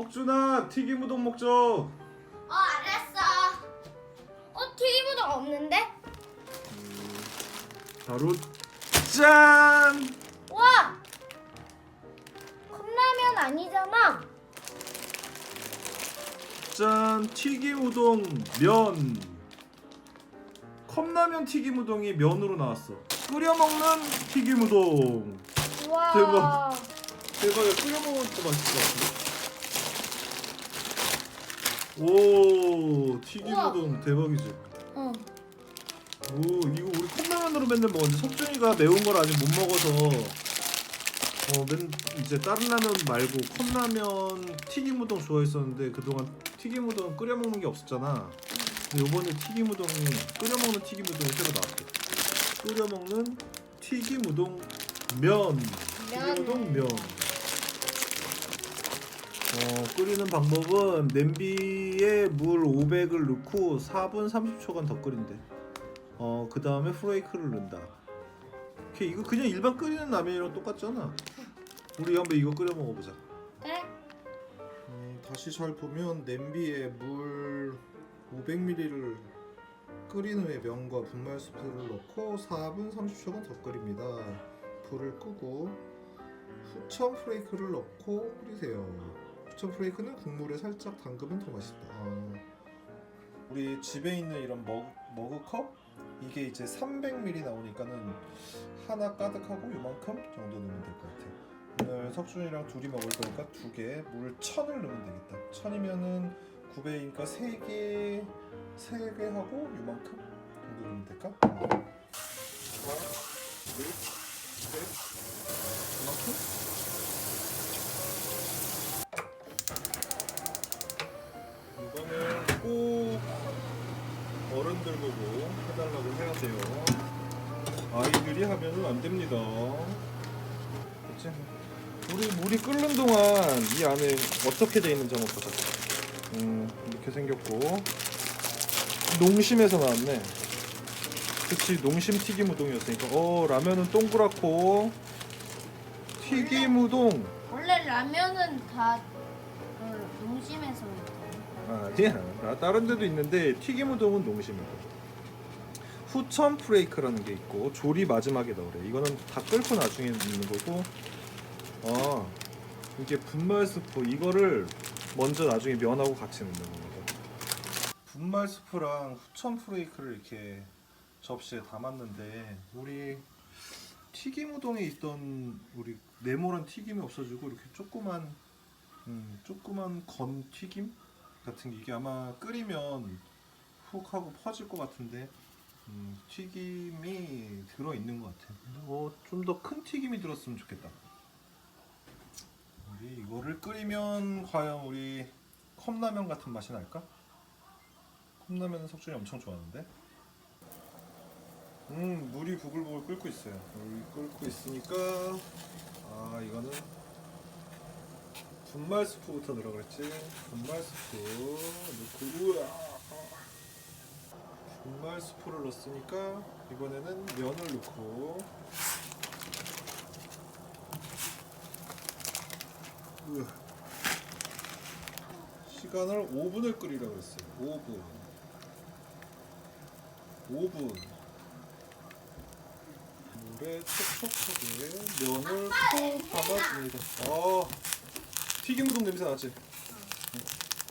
혁준아 튀김 우동 먹자. 어 알았어. 어 튀김 우동 없는데? 바로 짠. 와! 컵라면 아니잖아. 짠 튀김 우동 면. 컵라면 튀김 우동이 면으로 나왔어. 끓여 먹는 튀김 우동. 와. 대박. 대박이야 끓여 먹으면 더 맛있을 것 같은데. 오 튀김 우와. 우동 대박이지. 응. 오 이거 우리 컵라면으로 맨날 먹었는데 석준이가 매운 걸 아직 못 먹어서 어맨 이제 다른 라면 말고 컵라면 튀김 우동 좋아했었는데 그동안 튀김 우동 끓여 먹는 게 없었잖아. 근데 이번에 튀김 우동이 끓여 먹는 튀김 우동이 새로 나왔대. 끓여 먹는 튀김 우동 면. 면. 튀김 우동 면. 어, 끓이는 방법은 냄비에 물 500을 넣고 4분 30초간 더 끓인대. 어, 그 다음에 프레이크를 넣는다. 오케이, 이거 그냥 일반 끓이는 라면이랑 똑같잖아. 우리 한번 이거 끓여 먹어보자. 그래? 음, 다시 잘 보면 냄비에 물 500ml를 끓인 후에 면과 분말 스프를 넣고 4분 30초간 더 끓입니다. 불을 끄고 후천 프레이크를 넣고 끓이세요. 후천 프레이크는 국물에 살짝 담그면 더 맛있다. 아, 우리 집에 있는 이런 머그, 머그컵 이게 이제 300ml 나오니까는 하나 가득하고 이만큼 정도 넣으면 될 것 같아. 오늘 석준이랑 둘이 먹을 거니까 두 개, 물 천을 넣으면 되겠다. 천이면은 9배이니까 세 개, 세 개 하고 이만큼 정도 넣으면 될까? 이만큼? 아이들이 하면은 안 됩니다. 그치? 우리 물이 끓는 동안 이 안에 어떻게 돼 있는지 한번 보자. 음, 이렇게 생겼고 농심에서 나왔네. 그치, 농심 튀김 우동이었으니까. 어, 라면은 동그랗고 튀김 우동. 원래 라면은 다 그, 농심에서 아니야, 나 다른 데도 있는데 튀김 우동은 농심이고. 후천 프레이크라는 게 있고 조리 마지막에 넣으래. 이거는 다 끓고 나중에 넣는 거고. 아 이게 분말 스프 이거를 먼저 나중에 면하고 같이 넣는 겁니다. 분말 스프랑 후천 프레이크를 이렇게 접시에 담았는데 우리 튀김 우동에 있던 우리 네모란 튀김이 없어지고 이렇게 조그만 음, 조그만 건 튀김 같은 게 이게 아마 끓이면 훅 하고 퍼질 것 같은데 음, 튀김이 들어 있는 것 같아. 어, 좀 더 큰 튀김이 들었으면 좋겠다. 우리 이거를 끓이면 과연 우리 컵라면 같은 맛이 날까? 컵라면은 석준이 엄청 좋아하는데. 음, 물이 부글부글 끓고 있어요. 물이 끓고 있으니까 아 이거는 분말 스프부터 그랬지. 분말 스프 넣고 우와. 분말 스프를 넣었으니까 이번에는 면을 넣고. 시간을 5분을 끓이라고 했어요. 5분. 5분. 물에 촉촉하게 면을 푹 담아줍니다. 아, 튀김 우동 냄새 나지?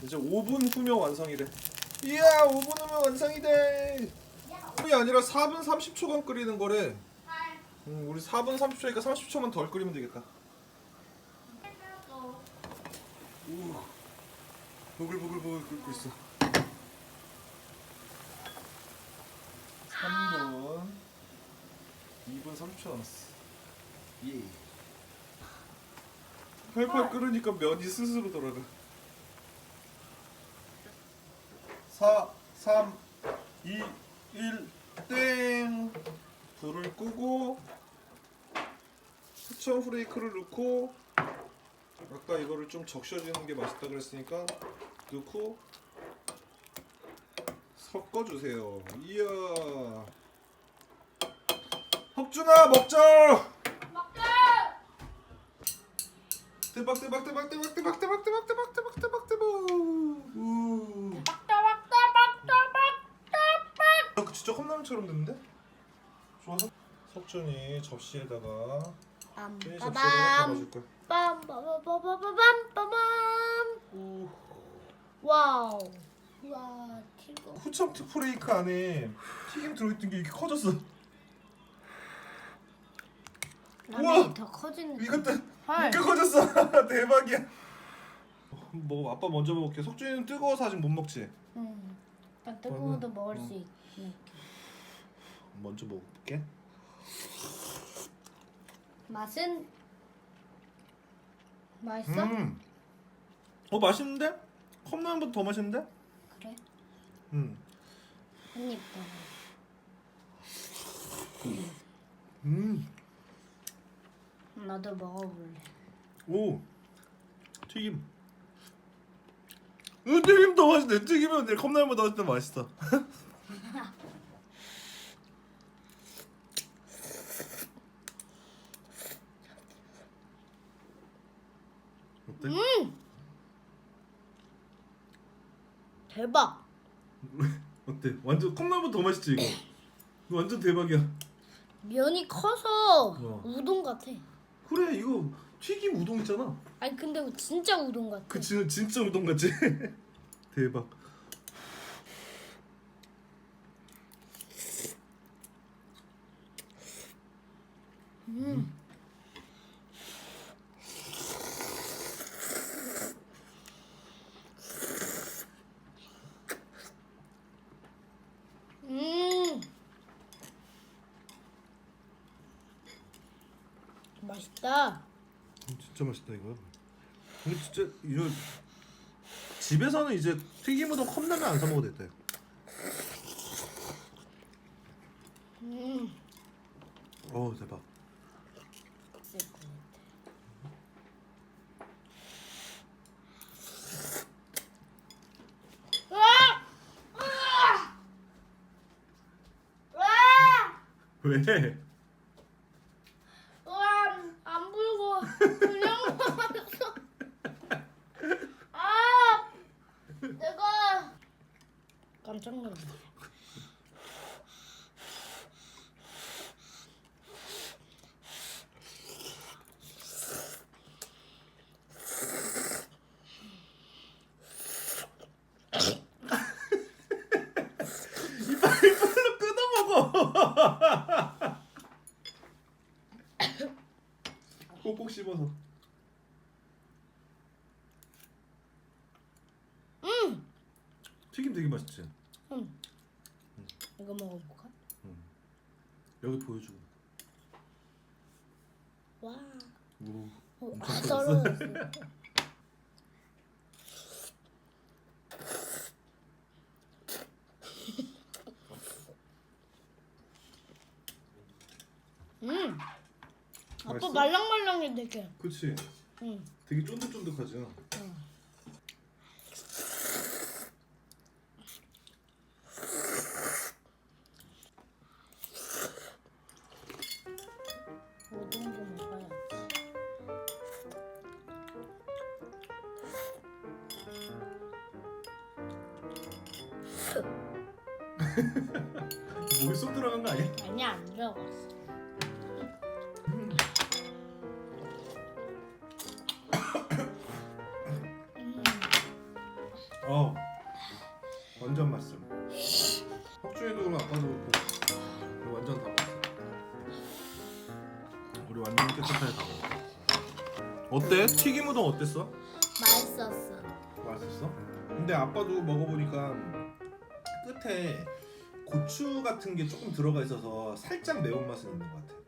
이제 5분 후면 완성이래. 이야, 5분 후면 완성이 돼. 이 아니라 4분 30초간 끓이는 거래. 음, 우리 4분 30초니까 30초만 덜 끓이면 되겠다. 우, 보글보글보글 끓고 있어. 3분, 2분 30초 남았어. 예. 팔팔 끓으니까 면이 스스로 돌아가. 4, 3, 2, 1, 땡! 불을 끄고 후천 프레이크를 넣고 아까 이거를 좀 적셔주는 게 맛있다 그랬으니까 넣고 섞어주세요. 이야. 혁준아 먹자. 먹자. 대박 대박 대박 대박 대박 대박 대박 대박 대박 대박 대박 우 아, 그 진짜 컵라면처럼 됐는데? 좋아서 석준이 접시에다가 이 접시에다가 빰빠밤 담아줄 거야 빰 빠바바바바밤 오, 와우 와 튀고 후첨트 프레이크 안에 튀김 들어있던 게 이렇게 커졌어 우와! 라면이 더 커지는 이것도 헐. 이렇게 커졌어 대박이야 뭐 아빠 먼저 먹을게 석준이는 뜨거워서 아직 못 먹지? 음. 딱 뜨거워도 음. 먹을 음. 수 있는 먼저 먹어볼게 맛은 맛있어? 음. 어 맛있는데? 컵라면보다 더 맛있는데? 그래? 음. 한입 더. 음. 나도 먹어볼래. 오. 튀김. 음, 튀김 더 맛있네. 튀김은 내 컵라면보다 훨씬 더 맛있어. 어때? 대박. 어때? 완전 컵라면 더 맛있지 이거. 이거 완전 대박이야. 면이 커서 어. 우동 같아. 그래 이거 튀김 우동 있잖아. 아니 근데 진짜 우동 같아. 그 진, 진짜 우동 같지? 대박. 음. 음. 맛있다. 음, 진짜 맛있다 이거. 이거 진짜 이거 집에서는 이제 튀김 우동 컵라면 안 사 먹어도 됐다. 음. 어 대박. 있을 것 같아. 으아! 으아! 으아! 왜? 으아! 안 불고 그냥 먹었어. 아! 내가 깜짝 놀랐네. 이빨 이빨로 끊어 먹어. 꼭꼭 씹어서. 음! 튀김 되게 맛있지. 음. 이거 먹어볼까? 여기 보여주고. 와. 오. 어, 엄청 아. 떨어졌어. 음. 아빠 맛있어? 말랑말랑해 되게. 그렇지. 응. 되게 쫀득쫀득하지. 응. 우동도 먹어야지. 목에 쏙 들어간 거 아니야? 아니 안 들어갔어. 어. 완전 맛있어. 석준이도 그럼 아빠도 그렇고. 우리 완전 다 먹었어. 우리 완전 깨끗하게 다 먹었어. 어때? 튀김 우동 어땠어? 맛있었어. 맛있었어? 근데 아빠도 먹어보니까 끝에 고추 같은 게 조금 들어가 있어서 살짝 매운맛은 있는 것 같아.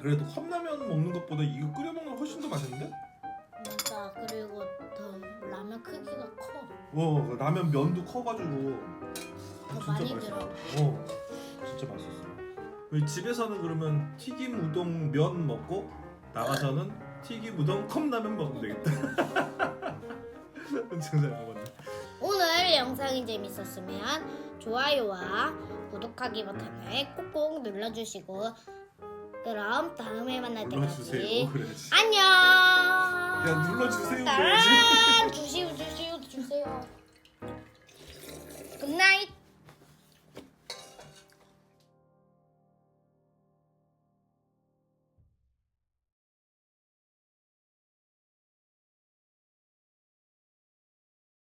그래도 컵라면 먹는 것보다 이거 끓여 먹는 게 훨씬 더 맛있는데? 그리고 더 라면 크기가 커. 어, 그 라면 면도 커가지고 더 진짜 많이 맛있어. 들어. 어, 진짜 맛있었어. 우리 집에서는 그러면 튀김 우동 면 먹고 나가서는 튀김 우동 컵라면 먹으면 되겠다. 엄청 잘 먹었네. 오늘 영상이 재밌었으면 좋아요와 구독하기 버튼을 꼭꼭 눌러주시고 그럼 다음에 만날 눌러주세요. 때까지 그래야지. 안녕. 야 눌러주세요. 따란